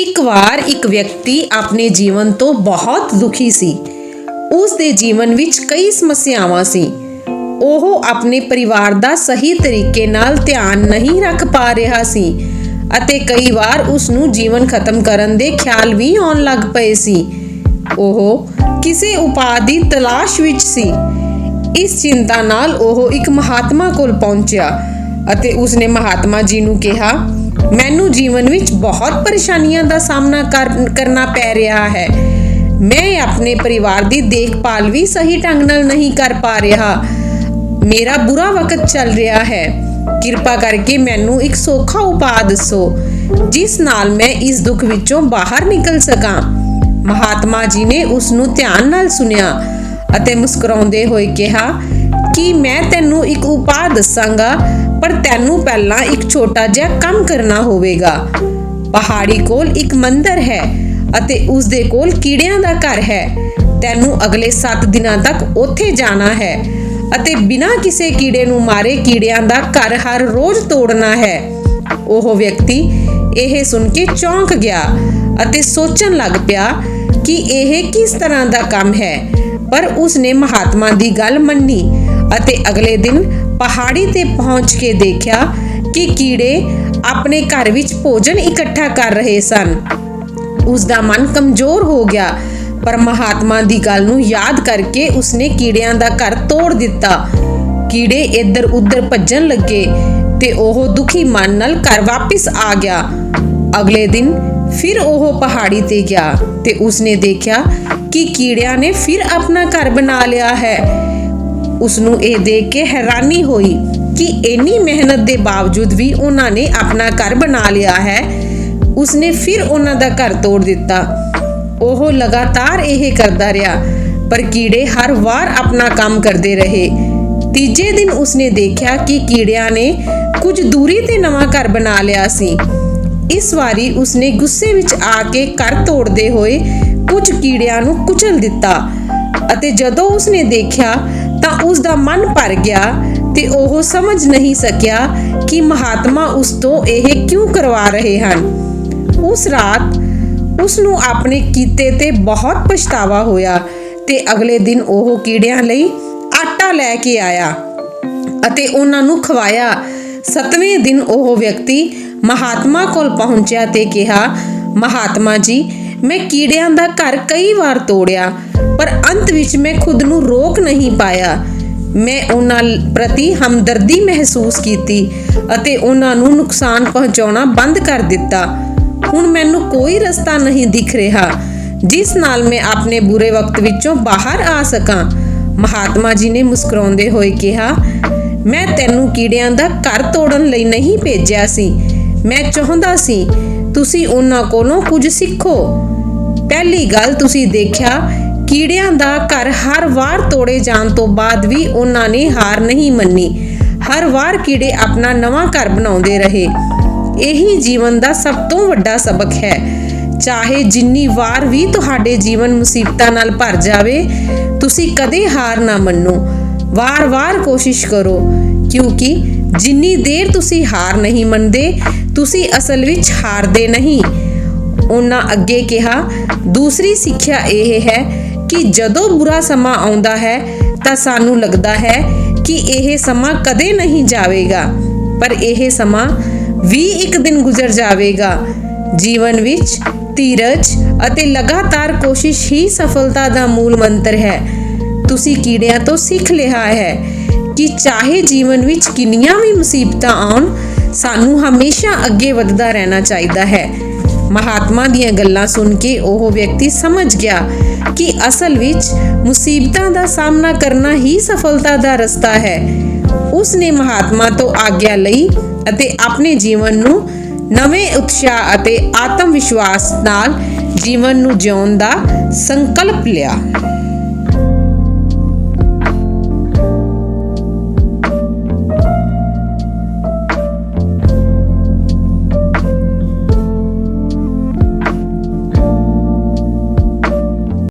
ਇੱਕ ਵਾਰ ਇੱਕ ਵਿਅਕਤੀ ਆਪਣੇ ਜੀਵਨ ਤੋਂ ਬਹੁਤ ਦੁਖੀ ਸੀ। ਉਸ ਦੇ ਜੀਵਨ ਵਿੱਚ ਕਈ ਸਮੱਸਿਆਵਾਂ ਸੀ। ਉਹ ਆਪਣੇ ਪਰਿਵਾਰ ਦਾ ਸਹੀ ਤਰੀਕੇ ਨਾਲ ਧਿਆਨ ਨਹੀਂ ਰੱਖ ਪਾ ਰਿਹਾ ਸੀ ਅਤੇ ਕਈ ਵਾਰ ਉਸ ਨੂੰ ਜੀਵਨ ਖਤਮ ਕਰਨ ਦੇ ਖਿਆਲ ਵੀ ਆਉਣ ਲੱਗ ਪਏ ਸੀ। ਉਹ ਕਿਸੇ ਉਪਾਅ ਦੀ ਤਲਾਸ਼ ਵਿੱਚ ਸੀ। ਇਸ ਚਿੰਤਾ ਨਾਲ ਉਹ ਇੱਕ ਮਹਾਤਮਾ ਕੋਲ ਪਹੁੰਚਿਆ ਅਤੇ ਉਸਨੇ ਮਹਾਤਮਾ ਜੀ ਨੂੰ ਕਿਹਾ ਮੈਨੂੰ ਜੀਵਨ ਵਿੱਚ ਬਹੁਤ ਪਰੇਸ਼ਾਨੀਆਂ ਦਾ ਸਾਹਮਣਾ ਕਰਨਾ ਪੈ ਰਿਹਾ ਹੈ। ਮੈਂ ਆਪਣੇ ਪਰਿਵਾਰ ਦੀ ਦੇਖਭਾਲ ਵੀ ਸਹੀ ਢੰਗ ਨਾਲ ਨਹੀਂ ਕਰ ਪਾ ਰਿਹਾ। ਮੇਰਾ ਬੁਰਾ ਵਕਤ ਚੱਲ ਰਿਹਾ ਹੈ। ਕਿਰਪਾ ਕਰਕੇ ਮੈਨੂੰ ਇੱਕ ਸੌਖਾ ਉਪਾਅ ਦੱਸੋ, ਜਿਸ ਨਾਲ ਮੈਂ ਇਸ ਦੁੱਖ ਵਿੱਚੋਂ ਬਾਹਰ ਨਿਕਲ ਸਕਾਂ। ਮਹਾਤਮਾ ਜੀ ਨੇ ਉਸ ਨੂੰ ਧਿਆਨ ਨਾਲ ਸੁਨਿਆ ਅਤੇ ਮੁਸਕਰਾਉਂਦੇ ਹੋਏ ਕਿਹਾ ਕਿ ਮੈਂ ਤੈਨੂੰ ਇੱਕ ਉਪਾਅ ਦੱਸਾਂਗਾ, ਪਰ ਤੈਨੂੰ ਪਹਿਲਾਂ ਇੱਕ ਛੋਟਾ ਜਿਹਾ ਕੰਮ ਕਰਨਾ ਹੋਵੇਗਾ। ਪਹਾੜੀ ਕੋਲ ਇੱਕ ਮੰਦਰ ਹੈ ਅਤੇ ਉਸ ਦੇ ਕੋਲ ਕੀੜਿਆਂ ਦਾ ਘਰ ਹੈ। ਤੈਨੂੰ ਅਗਲੇ 7 ਦਿਨਾਂ ਤੱਕ ਉੱਥੇ ਜਾਣਾ ਹੈ ਅਤੇ ਬਿਨਾਂ ਕਿਸੇ ਕੀੜੇ ਨੂੰ ਮਾਰੇ ਕੀੜਿਆਂ ਦਾ ਘਰ ਹਰ ਰੋਜ਼ ਤੋੜਨਾ ਹੈ। ਉਹ ਵਿਅਕਤੀ ਇਹ ਸੁਣ ਕੇ ਚੌਂਕ ਗਿਆ ਅਤੇ ਸੋਚਣ ਲੱਗ ਪਿਆ ਕਿ ਇਹ ਕਿਸ ਤਰ੍ਹਾਂ ਦਾ ਕੰਮ ਹੈ, ਪਰ ਉਸਨੇ ਮਹਾਤਮਾ ਦੀ ਗੱਲ ਮੰਨੀ ਅਤੇ ਅਗਲੇ ਦਿਨ ਪਹਾੜੀ ਤੇ ਪਹੁੰਚ ਕੇ ਦੇਖਿਆ ਕਿ ਕੀੜੇ ਆਪਣੇ ਘਰ ਵਿੱਚ ਭੋਜਨ ਇਕੱਠਾ ਕਰ ਰਹੇ ਸਨ। ਉਸ ਦਾ ਮਨ ਕਮਜ਼ੋਰ ਹੋ ਗਿਆ, ਪਰ ਮਹਾਤਮਾ ਦੀ ਗੱਲ ਨੂੰ ਯਾਦ ਕਰਕੇ ਉਸਨੇ ਕੀੜਿਆਂ ਦਾ ਘਰ ਤੋੜ ਦਿੱਤਾ। ਕੀੜੇ ਇੱਧਰ ਉੱਧਰ ਭੱਜਣ ਲੱਗੇ ਤੇ ਉਹ ਦੁਖੀ ਮਨ ਨਾਲ ਘਰ ਵਾਪਸ ਆ ਗਿਆ। ਅਗਲੇ ਦਿਨ ਫਿਰ ਉਹ ਪਹਾੜੀ ਤੇ ਗਿਆ ਤੇ ਉਸਨੇ ਦੇਖਿਆ ਕਿ ਕੀੜਿਆਂ ਨੇ ਫਿਰ ਆਪਣਾ ਘਰ ਬਣਾ ਲਿਆ ਹੈ। ਉਸ ਨੂੰ ਇਹ ਦੇਖ ਕੇ ਹੈਰਾਨੀ ਹੋਈ ਕਿ ਇੰਨੀ ਮਿਹਨਤ ਦੇ ਬਾਵਜੂਦ ਵੀ ਉਹਨਾਂ ਨੇ ਆਪਣਾ ਘਰ ਬਣਾ ਲਿਆ ਹੈ। ਉਸਨੇ ਫਿਰ ਉਹਨਾਂ ਦਾ ਘਰ ਤੋੜ ਦਿੱਤਾ। ਉਹ ਲਗਾਤਾਰ ਇਹ ਕਰਦਾ ਰਿਹਾ, ਪਰ ਕੀੜੇ ਹਰ ਵਾਰ ਆਪਣਾ ਕੰਮ ਕਰਦੇ ਰਹੇ। ਤੀਜੇ ਦਿਨ ਉਸਨੇ ਦੇਖਿਆ ਕਿ ਕੀੜਿਆਂ ਨੇ ਕੁਝ ਦੂਰੀ ਤੇ ਨਵਾਂ ਘਰ ਬਣਾ ਲਿਆ ਸੀ। ਇਸ ਵਾਰੀ ਉਸਨੇ ਗੁੱਸੇ ਵਿੱਚ ਆ ਕੇ ਘਰ ਤੋੜਦੇ ਹੋਏ ਕੁਝ ਕੀੜਿਆਂ ਨੂੰ ਕੁਚਲ ਦਿੱਤਾ ਅਤੇ ਜਦੋਂ ਉਸਨੇ ਦੇਖਿਆ ਤਾਂ ਉਸ ਦਾ ਮਨ ਭਰ ਗਿਆ ਤੇ ਉਹ ਸਮਝ ਨਹੀਂ ਸਕਿਆ ਕਿ ਮਹਾਤਮਾ ਉਸ ਤੋਂ ਇਹ ਕਿਉਂ ਕਰਵਾ ਰਹੇ ਹਨ। ਉਸ ਰਾਤ ਉਸ ਨੂੰ ਆਪਣੇ ਕੀਤੇ ਤੇ ਬਹੁਤ ਪਛਤਾਵਾ ਹੋਇਆ ਤੇ ਅਗਲੇ ਦਿਨ ਉਹ ਕੀੜਿਆਂ ਲਈ ਆਟਾ ਲੈ ਕੇ ਆਇਆ ਅਤੇ ਉਹਨਾਂ ਨੂੰ ਖਵਾਇਆ। ਸਤਵੇਂ ਦਿਨ ਉਹ ਵਿਅਕਤੀ ਮਹਾਤਮਾ ਕੋਲ ਪਹੁੰਚਿਆ ਤੇ ਕਿਹਾ, ਮਹਾਤਮਾ ਜੀ ਮੈਂ ਕੀੜਿਆਂ ਦਾ ਘਰ ਕਈ ਵਾਰ ਤੋੜਿਆ, ਪਰ ਅੰਤ ਵਿੱਚ ਮੈਂ ਖੁਦ ਨੂੰ ਰੋਕ ਨਹੀਂ ਪਾਇਆ। ਮੈਂ ਉਹਨਾਂ ਪ੍ਰਤੀ ਹਮਦਰਦੀ ਮਹਿਸੂਸ ਕੀਤੀ ਅਤੇ ਉਹਨਾਂ ਨੂੰ ਨੁਕਸਾਨ ਪਹੁੰਚਾਉਣਾ ਬੰਦ ਕਰ ਦਿੱਤਾ। ਹੁਣ ਮੈਨੂੰ ਕੋਈ ਰਸਤਾ ਨਹੀਂ ਦਿਖ ਰਿਹਾ, ਜਿਸ ਨਾਲ ਮੈਂ ਆਪਣੇ ਬੁਰੇ ਵਕਤ ਵਿੱਚੋਂ ਬਾਹਰ ਆ ਸਕਾਂ। ਮਹਾਤਮਾ ਜੀ ਨੇ ਮੁਸਕਰਾਉਂਦੇ ਹੋਏ ਕਿਹਾ, ਮੈਂ ਤੈਨੂੰ ਕੀੜਿਆਂ ਦਾ ਘਰ ਤੋੜਨ ਲਈ ਨਹੀਂ ਭੇਜਿਆ ਸੀ। ਮੈਂ ਚਾਹੁੰਦਾ ਸੀ ਤੁਸੀਂ ਉਹਨਾਂ ਕੋਲੋਂ ਕੁਝ ਸਿੱਖੋ। ਪਹਿਲੀ ਗੱਲ ਤੁਸੀਂ ਦੇਖਿਆ, ਕੀੜਿਆਂ ਦਾ ਘਰ ਹਰ ਵਾਰ ਤੋੜੇ ਜਾਣ ਤੋਂ ਬਾਅਦ ਵੀ ਉਹਨਾਂ ਨੇ ਹਾਰ ਨਹੀਂ ਮੰਨੀ। ਹਰ ਵਾਰ ਕੀੜੇ ਆਪਣਾ ਨਵਾਂ ਘਰ ਬਣਾਉਂਦੇ ਰਹੇ। ਇਹੀ ਜੀਵਨ ਦਾ ਸਭ ਤੋਂ ਵੱਡਾ ਸਬਕ ਹੈ। ਚਾਹੇ ਜਿੰਨੀ ਵਾਰ ਵੀ ਤੁਹਾਡੇ ਜੀਵਨ ਮੁਸੀਬਤਾਂ ਨਾਲ ਭਰ ਜਾਵੇ, ਤੁਸੀਂ ਕਦੇ ਹਾਰ ਨਾ ਮੰਨੋ। ਵਾਰ-ਵਾਰ ਕੋਸ਼ਿਸ਼ ਕਰੋ, ਕਿਉਂਕਿ ਜਿੰਨੀ ਦੇਰ ਤੁਸੀਂ ਹਾਰ ਨਹੀਂ ਮੰਨਦੇ ਤੁਸੀਂ ਅਸਲ ਵਿੱਚ ਹਾਰਦੇ ਨਹੀਂ। ਉਹਨਾਂ ਅੱਗੇ ਕਿਹਾ, ਦੂਸਰੀ ਸਿੱਖਿਆ ਇਹ ਹੈ ਕਿ ਜਦੋਂ ਬੁਰਾ ਸਮਾਂ ਆਉਂਦਾ ਹੈ, ਤਾਂ ਸਾਨੂੰ ਲੱਗਦਾ ਹੈ ਕਿ ਇਹ ਸਮਾਂ ਕਦੇ ਨਹੀਂ ਜਾਵੇਗਾ। ਪਰ ਇਹ ਸਮਾਂ ਵੀ ਇੱਕ ਦਿਨ ਗੁਜ਼ਰ ਜਾਵੇਗਾ। ਜੀਵਨ ਵਿੱਚ ਧੀਰਜ ਅਤੇ ਲਗਾਤਾਰ ਕੋਸ਼ਿਸ਼ ਹੀ ਸਫਲਤਾ ਦਾ ਮੂਲ ਮੰਤਰ ਹੈ। ਤੁਸੀਂ ਕੀੜਿਆਂ ਤੋਂ ਸਿੱਖ ਲਿਆ ਹੈ ਕਿ ਚਾਹੇ ਜੀਵਨ ਵਿੱਚ ਕਿੰਨੀਆਂ ਵੀ ਮੁਸੀਬਤਾਂ ਆਉਣ ਸਾਨੂੰ ਹਮੇਸ਼ਾ ਅੱਗੇ ਵਧਦਾ ਰਹਿਣਾ ਚਾਹੀਦਾ ਹੈ। ਮਹਾਤਮਾ ਦੀਆਂ ਗੱਲਾਂ ਸੁਣ ਕੇ ਉਹ ਵਿਅਕਤੀ ਸਮਝ ਗਿਆ ਕਿ ਅਸਲ ਵਿੱਚ ਮੁਸੀਬਤਾਂ ਦਾ ਸਾਹਮਣਾ ਕਰਨਾ ਹੀ ਸਫਲਤਾ ਦਾ ਰਸਤਾ ਹੈ। ਉਸ ਨੇ ਮਹਾਤਮਾ ਤੋਂ ਆਗਿਆ ਲਈ ਅਤੇ ਆਪਣੇ ਜੀਵਨ ਨੂੰ ਨਵੇਂ ਉਤਸ਼ਾਹ ਅਤੇ ਆਤਮ ਵਿਸ਼ਵਾਸ ਨਾਲ ਜੀਵਨ ਨੂੰ ਜਿਉਣ ਦਾ ਸੰਕਲਪ ਲਿਆ।